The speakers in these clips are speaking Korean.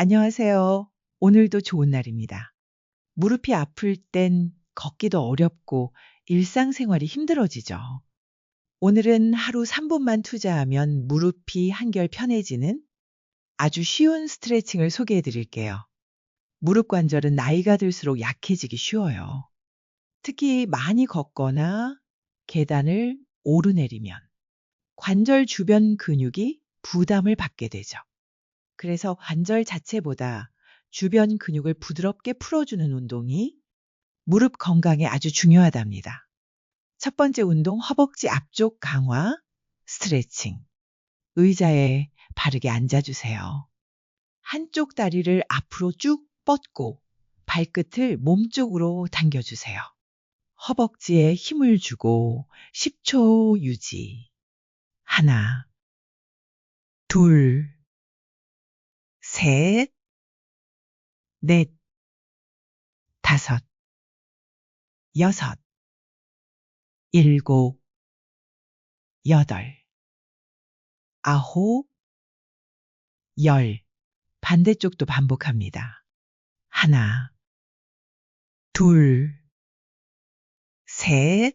안녕하세요. 오늘도 좋은 날입니다. 무릎이 아플 땐 걷기도 어렵고 일상생활이 힘들어지죠. 오늘은 하루 3분만 투자하면 무릎이 한결 편해지는 아주 쉬운 스트레칭을 소개해 드릴게요. 무릎 관절은 나이가 들수록 약해지기 쉬워요. 특히 많이 걷거나 계단을 오르내리면 관절 주변 근육이 부담을 받게 되죠. 그래서 관절 자체보다 주변 근육을 부드럽게 풀어주는 운동이 무릎 건강에 아주 중요하답니다. 첫 번째 운동 허벅지 앞쪽 강화 스트레칭. 의자에 바르게 앉아주세요. 한쪽 다리를 앞으로 쭉 뻗고 발끝을 몸쪽으로 당겨주세요. 허벅지에 힘을 주고 10초 유지. 하나, 둘, 셋, 넷, 다섯, 여섯, 일곱, 여덟, 아홉, 열. 반대쪽도 반복합니다. 하나, 둘, 셋,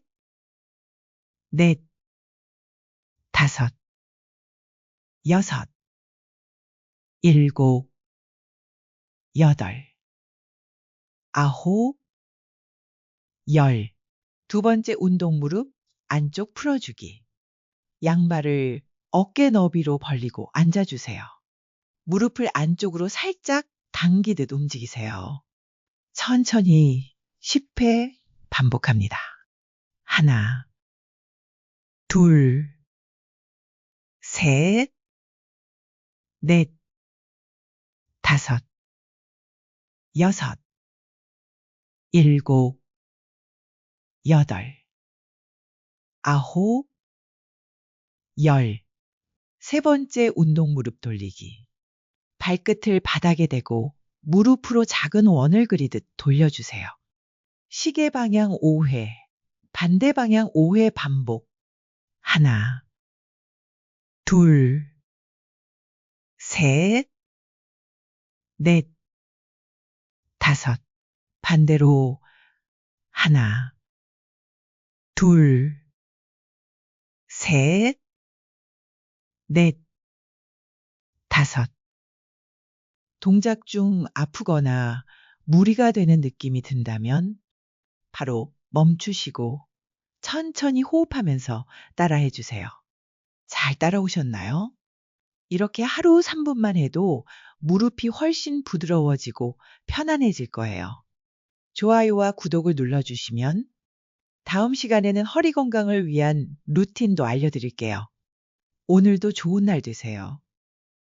넷, 다섯, 여섯, 일곱, 여덟, 아홉, 열. 두 번째 운동 무릎 안쪽 풀어주기. 양발을 어깨 너비로 벌리고 앉아주세요. 무릎을 안쪽으로 살짝 당기듯 움직이세요. 천천히 10회 반복합니다. 하나, 둘, 셋, 넷, 다섯, 여섯, 일곱, 여덟, 아홉, 열. 세 번째 운동 무릎 돌리기. 발끝을 바닥에 대고 무릎으로 작은 원을 그리듯 돌려주세요. 시계 방향 5회, 반대 방향 5회 반복. 하나, 둘, 셋, 넷, 다섯. 반대로 하나, 둘, 셋, 넷, 다섯. 동작 중 아프거나 무리가 되는 느낌이 든다면 바로 멈추시고 천천히 호흡하면서 따라해 주세요. 잘 따라오셨나요? 이렇게 하루 3분만 해도 무릎이 훨씬 부드러워지고 편안해질 거예요. 좋아요와 구독을 눌러주시면 다음 시간에는 허리 건강을 위한 루틴도 알려드릴게요. 오늘도 좋은 날 되세요.